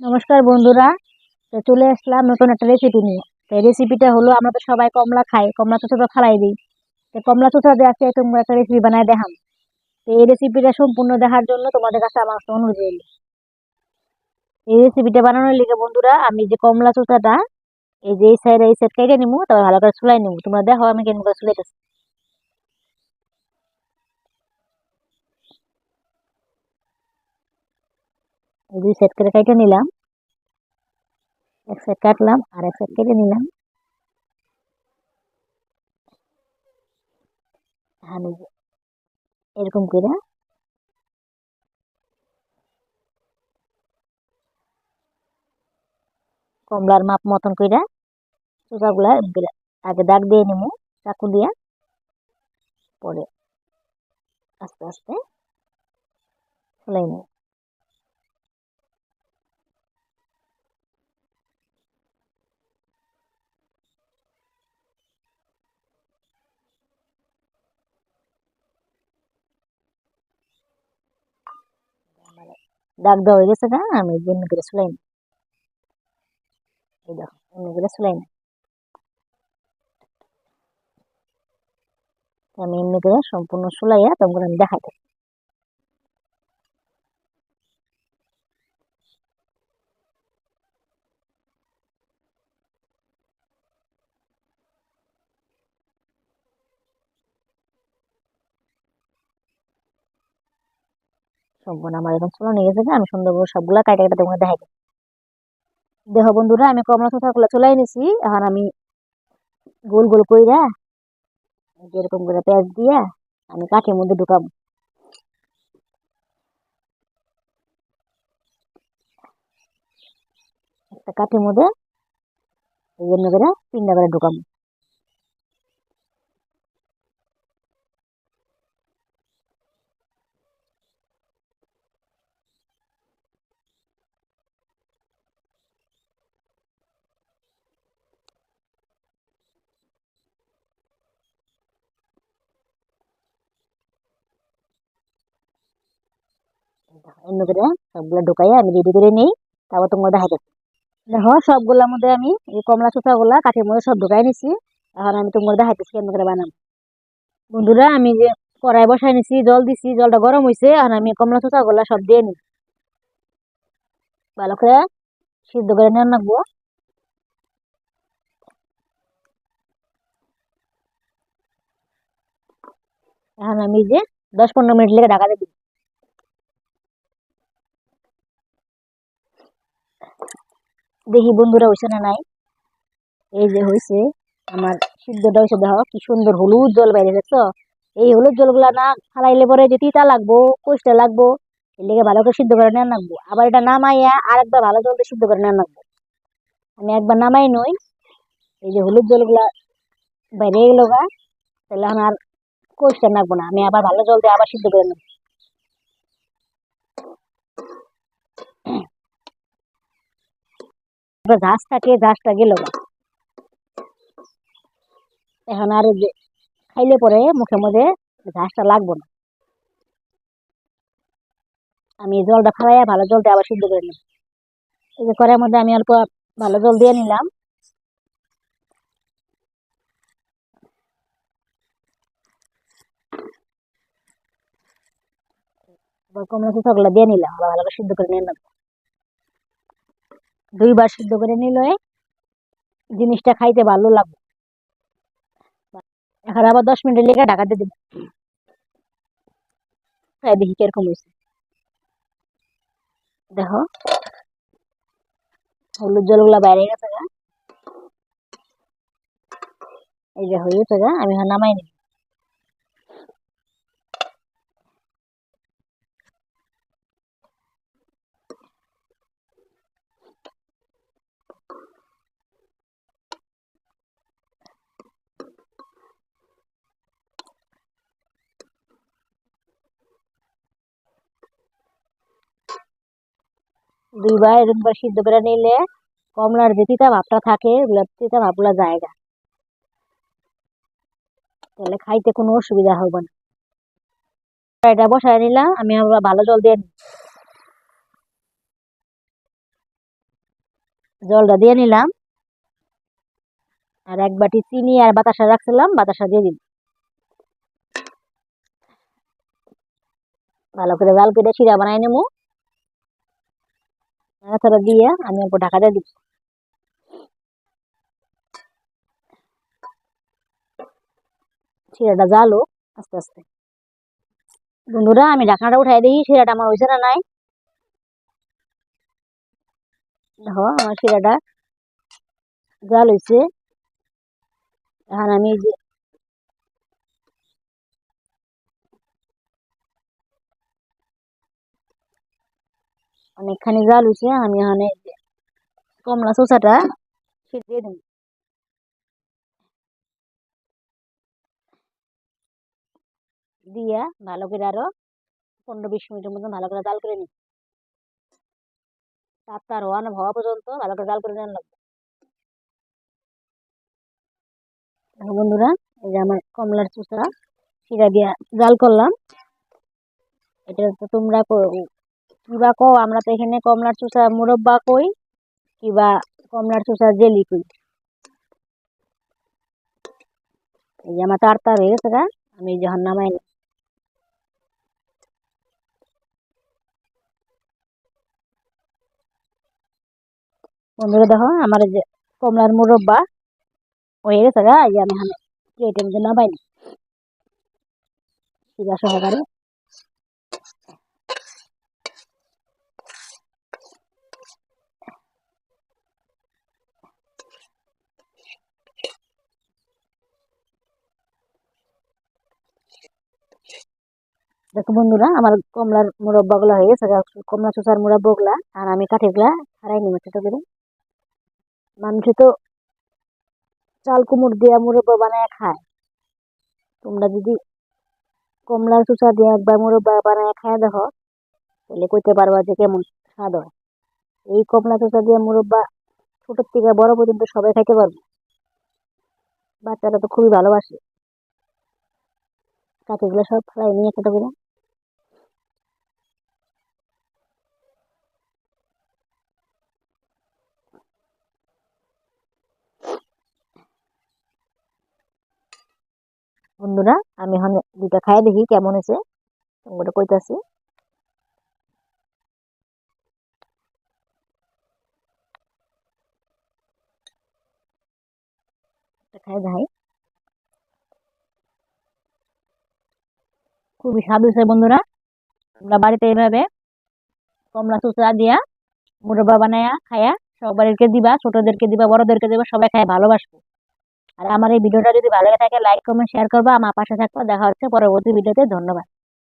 নমস্কার বন্ধুরা। তো চলে আসলাম নতুন একটা রেসিপি নিয়ে। তো এই রেসিপিটা হলো, আমরা তো সবাই কমলা খাই, কমলা চোষা ফালাই দিই। তো কমলা চোষা দিয়ে আজকে তোমরা একটা রেসিপি বানায় দেখাম তো এই রেসিপিটা সম্পূর্ণ দেখার জন্য তোমাদের কাছে আমার অনুরোধ রইল। এই রেসিপিটা বানানোর লিগে বন্ধুরা, আমি যে কমলা চোষাটা এই যে এই সাইড এই সাইড কেটে নিবো তারপর ভালো করে চুলাই নিবো তোমরা দেখো আমি কেমন করে চুলাইতেছি দুই সাইড করে কেটে নিলাম। এক সাইড কাটলাম আর এক সাইড কেটে নিলাম। এরকম করে কমলার মাপ মতন করে চোখাগুলা আগে দাগ দিয়ে নিব, চাকু দিয়ে। পরে আস্তে আস্তে ফুলাই নেব। দাগ দেওয়া হয়ে গেছে গা আমি এমনি করে চুলাই নিই এই এমনি করে চুলাই না আমি এমনি করে সম্পূর্ণ চুলাইয়া তখন আমি দেখাতে সম্পূর্ণ আমার এখন নিয়ে আমি সুন্দর করে সবগুলা কাটা তোমাকে দেখাই দেখো বন্ধুরা, আমি কমলা চোখাগুলো চুলাই নিছি এখন আমি গোল গোল কইরা এরকম করে পেঁয়াজ দিয়া আমি কাঠের মধ্যে ঢুকাবো। একটা কাঠের মধ্যে এই জন্য করে পিন্ডা করে ঢুকাবো। এমনি করে, সবগুলো আমি রেডি করে নেই তারপর তোমার দেখো সবগুলোর মধ্যে আমি এই কমলা চোষাগুলা কাঠের মধ্যে সব ঢুকাই নিছি, এখন আমি তোমার করে বন্ধুরা, আমি যে কড়াই বসাই নিছি, জল দিছি, জলটা গরম হয়েছে আর আমি কমলা সব দিয়ে নি ভালো করে সিদ্ধ করে নেওয়া রাখব এখন আমি যে দশ পনেরো মিনিট লেগে ঢাকা দিয়ে দেখি বন্ধুরা হয়েছে না নাই? এই যে হয়েছে আমার সিদ্ধটা হয়েছে দেখো কি সুন্দর হলুদ জল বাইরে, দেখছ? এই হলুদ জলগুলা না ফালাইলে পরে যে তিতা লাগবো কষ্ট লাগবো, এর ভালো করে সিদ্ধ করে নেওয়া লাগবো। আবার এটা নামাইয়া আর একবার ভালো জল সিদ্ধ করে নেওয়া লাগবো। আমি একবার নামাই নই, এই যে হলুদ জলগুলা বাইরে গেল গা, তাহলে এখন আর লাগবো না। আমি আবার ভালো জল দিয়ে আবার সিদ্ধ করে নেব। থাকে ঝাঁসটা গেল এখন আর খাইলে পরে মুখের মধ্যে ঝাঁসটা লাগবো না। আমি জলটা ভালো জল দিয়ে আবার সিদ্ধ করে নিই। এই যে কড়াইয়ের মধ্যে আমি অল্প ভালো জল দিয়ে নিলাম। কমলা দিয়ে নিলাম ভালো সিদ্ধ করে নিয়ে নেব। দুইবার সিদ্ধ করে নিলে জিনিসটা খাইতে ভালো লাগবে। এখন আবার দশ মিনিট লেগে ঢাকা দিয়ে খাই দেখি কীরকম হয়েছে। দেখো। হলুদ জলগুলা বাইরে গেছে এই যে হয়ে গেছে আমি নামাই নিই দুইবার এরকম করে সিদ্ধ করে নিলে কমলার যে তিতা ভাবটা থাকে ওগুলো তিতা ভাবগুলো জায়গা। তাহলে খাইতে কোনো অসুবিধা হবে না। এটা বসায় নিলাম আমি আবার ভালো জল দিয়ে জলটা দিয়ে নিলাম। আর এক বাটি চিনি আর বাতাসা রাখছিলাম, বাতাসা দিয়ে দিন ভালো করে জাল করে শিরা বানাই নেব। নাড়াচাড়া দিয়ে আমি অল্প ঢাকা দিয়ে দিব। শিরাটা জালো আস্তে আস্তে। বন্ধুরা, আমি ঢাকনাটা উঠাই দিই শিরাটা আমার না নাই? দেখো, আমার শিরাটা জাল হয়েছে। এখন আমি যে অনেকখানি জাল হয়েছে আমি এখন কমলা চোষাটা দিয়ে দিই দিয়া ভালো করে আরও পনেরো বিশ মিনিটের মতন ভালো করে জাল করে নিই। তারটা রোয়ান হওয়া পর্যন্ত ভালো করে জাল করে নেওয়ার লাগবে। বন্ধুরা, এই যে আমার কমলার চুষা শিরা দিয়া জাল করলাম। এটা তো তোমরা কিবা কও, আমরা তো এখানে কমলার চুষা মুরব্বা কই, কিবা কমলার চুষা জেলি কই এই যে আমার তার তার হয়ে গেছে গা, আমি যখন নামাই। বন্ধুরা দেখো, আমার যে কমলার মুরব্বা হয়ে গেছে গা, এই আমি এখানে প্লেটের মধ্যে নামাই। সহকারে দেখো বন্ধুরা, আমার কমলার মুরব্বা গুলা হয়ে গেছে কমলা চুষার মুরব্বা গুলা, আর আমি কাঠি গুলা হারাই নিব, ছোট করে। মানুষে তো চাল কুমড় দিয়া মুরব্বা বানায় খায়। তোমরা যদি কমলার চুষা দিয়ে একবার মুরব্বা বানায় খায় দেখো, তাহলে কইতে পারবা যে কেমন স্বাদ হয়। এই কমলা চুষা দিয়ে মুরব্বা ছোটোর থেকে বড় পর্যন্ত সবাই খাইতে পারবে। বাচ্চারা তো খুবই ভালোবাসে। কাঠিগুলো সব ফ্রাই নিয়ে ছোট করে। বন্ধুরা, আমি এখন দুটা খাই দেখি কেমন হয়েছে। তোমাকে কইতাছি। খাই খুবই স্বাদ হয়েছে বন্ধুরা। আমরা বাড়িতে এইভাবে কমলা চুচা দিয়া মুরব্বা বানায়া, খায়া, সবাইকে দিবা, ছোটদেরকে দিবা, বড়দেরকে দিবা, সবাই খায়, ভালোবাসবো। আর আমার এই ভিডিওটা যদি ভালো লাগে থাকে লাইক কমেন্ট শেয়ার করবা। আমার পাশে থাকবা। দেখা হচ্ছে পরবর্তী ভিডিওতে। ধন্যবাদ।